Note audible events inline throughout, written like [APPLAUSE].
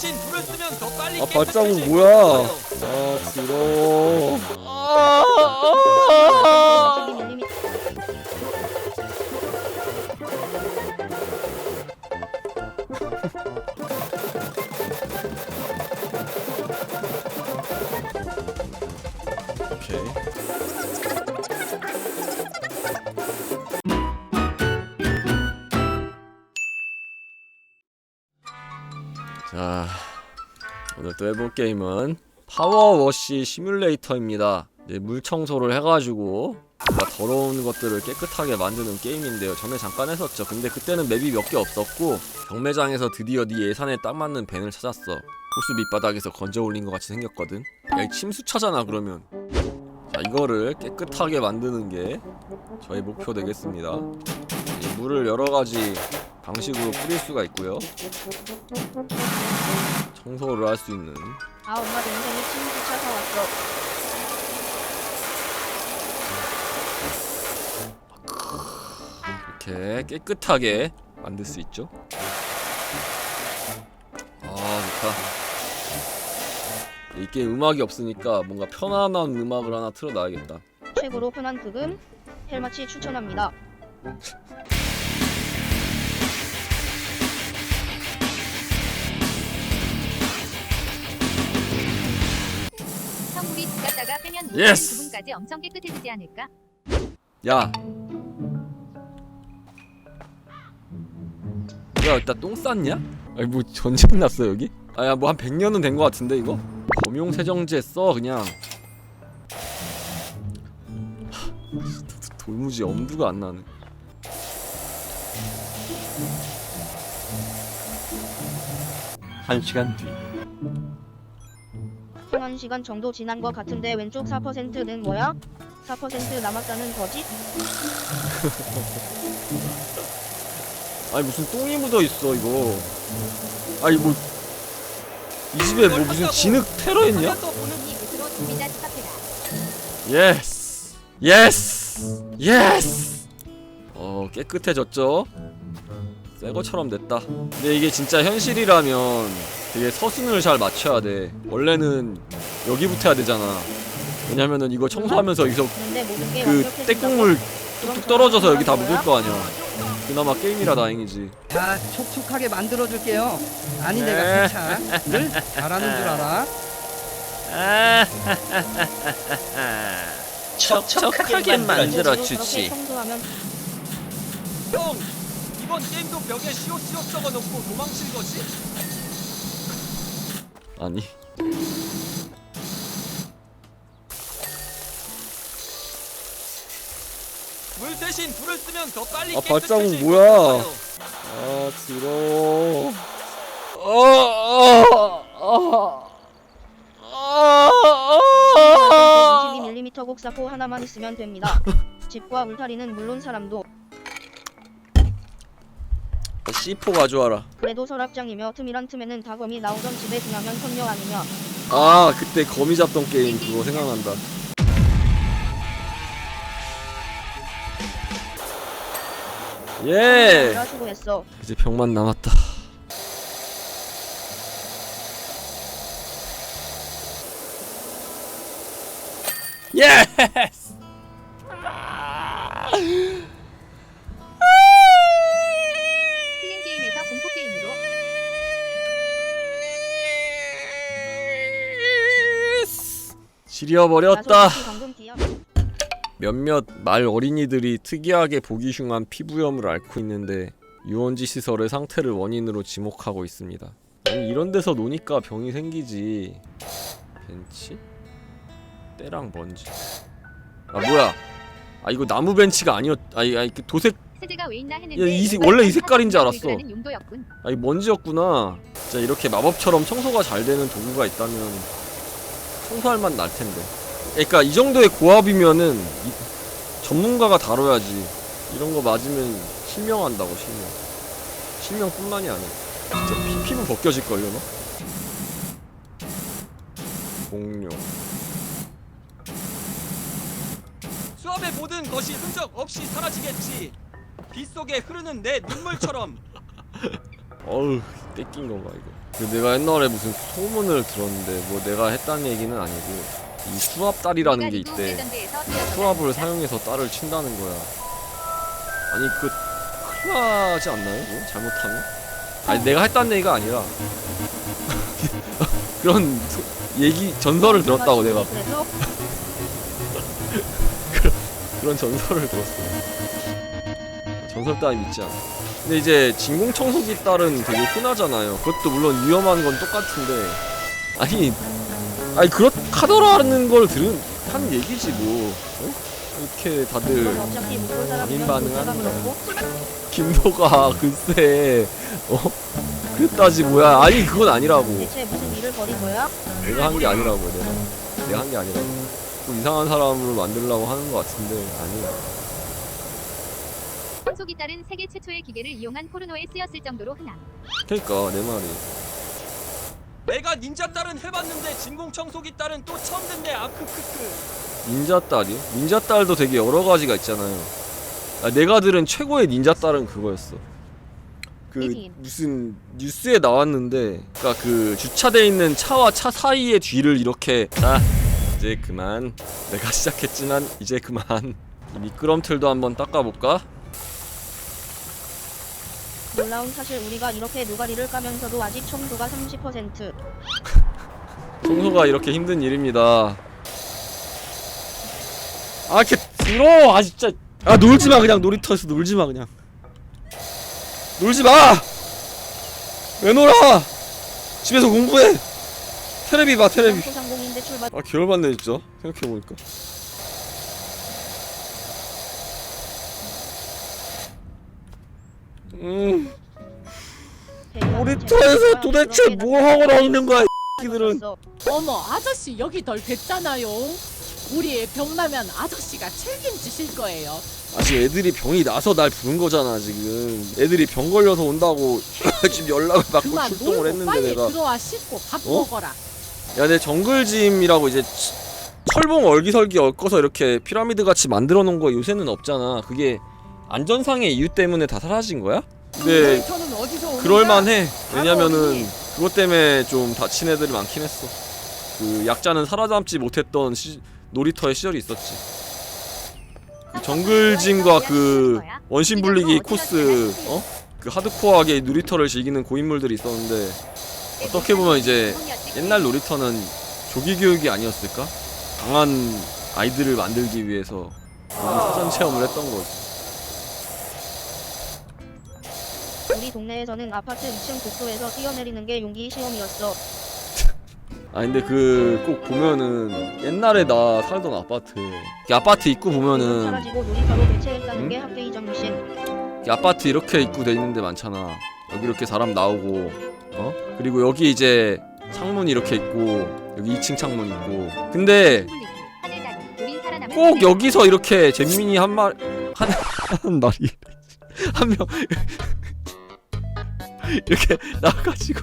대신 불을 쓰면 더 빨리 아 깨끗해질 발자국 수 뭐야? 있어요. 아 더러워. 오케이. 오늘 또 해볼 게임은 파워워시 시뮬레이터입니다. 물 청소를 해가지고 더러운 것들을 깨끗하게 만드는 게임인데요. 전에 잠깐 했었죠. 근데 그때는 맵이 몇 개 없었고 경매장에서 드디어 네 예산에 딱 맞는 벤을 찾았어. 호수 밑바닥에서 건져 올린 것 같이 생겼거든. 야, 이 침수차잖아 그러면. 자, 이거를 깨끗하게 만드는 게 저의 목표 되겠습니다. 이 물을 여러 가지 방식으로 뿌릴 수가 있고요. 청소를 할 수 있는 아 엄마 동생이 침수차 사왔어 이렇게 깨끗하게 만들 수 있죠. 아 좋다. 이게 음악이 없으니까 뭔가 편안한 음악을 하나 틀어놔야겠다. 최고로 편한 극은 헬마치 추천합니다 [LAUGHS] 죽었다가 빼면 Yes! 부분까지 엄청 깨끗해지지 않을까? 야. 야, 일단 똥 쌌냐? 아니 뭐 전쟁 났어 여기? 아야 뭐 한 100년은 된거 같은데 이거? 검용 세정제 써 그냥. 하, 돌무지 엄두가 안 나네. 한 시간 뒤 한 시간 정도 지난 것 같은데 왼쪽 4%는 뭐야? 4% 남았다는 거지? [LAUGHS] 아니 무슨 똥이 묻어 있어 이거. 아니 뭐. 이 집에 뭐 무슨 진흙 테러 했냐? 하면서 보는 이 밑으로 준비자 스탑해라. 예스 예스 예스 어 깨끗해졌죠 새 것처럼 됐다 근데 이게 진짜 현실이라면 되게 서순을 잘 맞춰야 돼 원래는 여기부터 해야 되잖아 왜냐면은 이거 청소하면서 여기서 근데 모든 게 그 완벽해진다고? 떼국물 그럼 뚝뚝 떨어져서 여기 다 묻을 거 아니야 그나마 게임이라 다행이지 다 촉촉하게 만들어 줄게요. 아니 네. 내가 세차 늘 잘하는 줄 알아. 척척하게 만들어 저렇게 주지 청소하면 형 이번 게임도 벽에 시옷시옷 적어놓고 도망친 거지? 아니 물 대신 불을 쓰면 더 빨리 아, 깨끗해질 발자국 수 뭐야? 있어요. 아 어, 아, 22mm 곡사포 하나만 있으면 됩니다. [LAUGHS] 집과 울타리는 물론 사람도 C4 가져와라. 그래도 서랍장이며 틈이란 틈에는 다검이 나오던 집에 두냐면 선녀 아니냐 아 그때 거미 잡던 게임 그거 생각난다 예. 내가 수고했어. 이제 병만 남았다. 예스! 클린 게임에서 공포 게임으로. 지려버렸다. 기억 몇몇 말 어린이들이 특이하게 보기 흉한 피부염을 앓고 있는데 유원지 시설의 상태를 원인으로 지목하고 있습니다. 아니 이런 데서 노니까 병이 생기지. 벤치? 때랑 먼지. 아 뭐야? 아 이거 나무 벤치가 아니었. 아이 아이 그 도색. 세제가 왜 있나 했는데 야, 이 색- 원래 이 색깔인 줄 알았어. 용도였군. 아이 먼지였구나. 진짜 이렇게 마법처럼 청소가 잘 되는 도구가 있다면 청소할 맛 날 텐데. 그러니까 이 정도의 고압이면은 이- 전문가가 다뤄야지. 이런 거 맞으면 실명한다고 실명. 실명뿐만이 아니야. 진짜 피, 피부 벗겨질 걸요 너. 공룡. 수압의 모든 것이 흔적 없이 사라지겠지 빗속에 흐르는 내 눈물처럼 [LAUGHS] 어우 뺏긴 건가 이거. 그 내가 옛날에 무슨 소문을 들었는데 뭐 내가 했다는 얘기는 아니고 이 수압딸이라는 게 있대. 수압을 사용해서 딸을 친다는 거야. 아니 그 큰일 나지 않나요? 그거? 잘못하면? 아니 내가 했다는 얘기가 아니라. [LAUGHS] 그런 소- 얘기 전설을 들었다고 내가. [LAUGHS] 그래서 그런 전설을 들었어. 전설 따위 믿지 않아. 근데 이제 진공청소기 딸은 되게 흔하잖아요. 그것도 물론 위험한 건 똑같은데. 아니 아니 그렇하더라는 걸 들은 한 얘기지 뭐 어? 이렇게 다들 어차피 사람이면 사람 반응하는 그렇고 김도가 글쎄 어? 그랬다지 뭐야 아니 그건 아니라고 대체 무슨 일을 벌인 거야? 내가 한 게 아니라고 내가 내가 한 게 아니라고 좀 이상한 사람으로 만들려고 하는 것 같은데 아니야 청소기 딸은 세계 최초의 기계를 이용한 포르노에 쓰였을 정도로 흔함. 그러니까 내 말이 내가 닌자 딸은 해봤는데 진공 청소기 딸은 또 처음 듣네 아크크크 닌자 딸이요? 닌자 딸도 되게 여러 가지가 있잖아요. 아, 내가 들은 최고의 닌자 딸은 그거였어. 그. 무슨 뉴스에 나왔는데, 그러니까 그 주차돼 있는 차와 차 사이의 뒤를 이렇게 자 이제 그만. 내가 [LAUGHS] 시작했지만 이제 그만. 이 미끄럼틀도 한번 닦아볼까? 놀라운 사실 우리가 이렇게 누가리를 까면서도 아직 청도가 30% 청소가 이렇게 힘든 일입니다. 아 이렇게 들어! 아 진짜. 아 놀지 마 그냥. 놀이터에서 놀지 마 그냥. 놀지 마 왜 놀아? 집에서 공부해. 테레비 봐 테레비. 소상공인데 출발. 아 개열 받네 진짜. 생각해보니까 음. 놀이터에서 도대체 뭐 하고 다니는 거야 이 새끼들은. 어머 아저씨 여기 덜 뱉잖아요. 우리 병 나면 아저씨가 책임지실 거예요. 아직 애들이 병이 나서 날 부른 거잖아 지금. 애들이 병 걸려서 온다고 [LAUGHS] 지금 연락을 받고 그만 출동을 놀고 했는데 빨리 내가. 들어와 씻고 밥 어? 먹어라. 야내 정글짐이라고 이제 치- 철봉 얼기설기 얽어서 이렇게 피라미드 같이 만들어 놓은 거 요새는 없잖아. 그게 안전상의 이유 때문에 다 사라진 거야? 근데 오는 그럴만해 왜냐면은. 그것 때문에 좀 다친 애들이 많긴 했어 그 약자는 살아남지 못했던 시, 놀이터의 시절이 있었지 그 정글짐과 그 원심 불리기 코스 어? 그 하드코어하게 놀이터를 즐기는 고인물들이 있었는데 어떻게 보면 이제 옛날 놀이터는 조기 교육이 아니었을까? 강한 아이들을 만들기 위해서 사전 체험을 했던 거지. 우리 동네에서는 아파트 2층 복도에서 뛰어내리는 게 용기 시험이었어 아 근데 그 꼭 보면은 옛날에 나 살던 아파트 그 아파트 입구 보면은 사라지고 놀이터로 대체했다는 응? 게 학교 이전 미신 그 아파트 이렇게 입구 돼 있는 데 많잖아. 여기 이렇게 사람 나오고 어? 그리고 여기 이제 창문 이렇게 있고 여기 2층 창문 있고 근데 꼭 여기서 이렇게 잼민이 한 말, 한, [LAUGHS] 한 마리, 한 명, 이렇게 [LAUGHS] 나와가지고,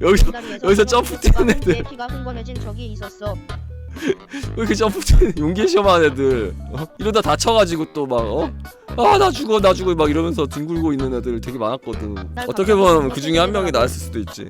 여기서, 기다리에서 여기서 점프 뛰는 애들. 내 피가 흥건해진 적이 있었어 이렇게 점프 뛰는 용기 시험하는 애들, 어? 이러다 다쳐가지고 또 막, 어? 아, 나 죽어, 나 죽어, 막 이러면서 뒹굴고 있는 애들 되게 많았거든. 어떻게 보면 그 중에 한 명이 나였을 수도 있지.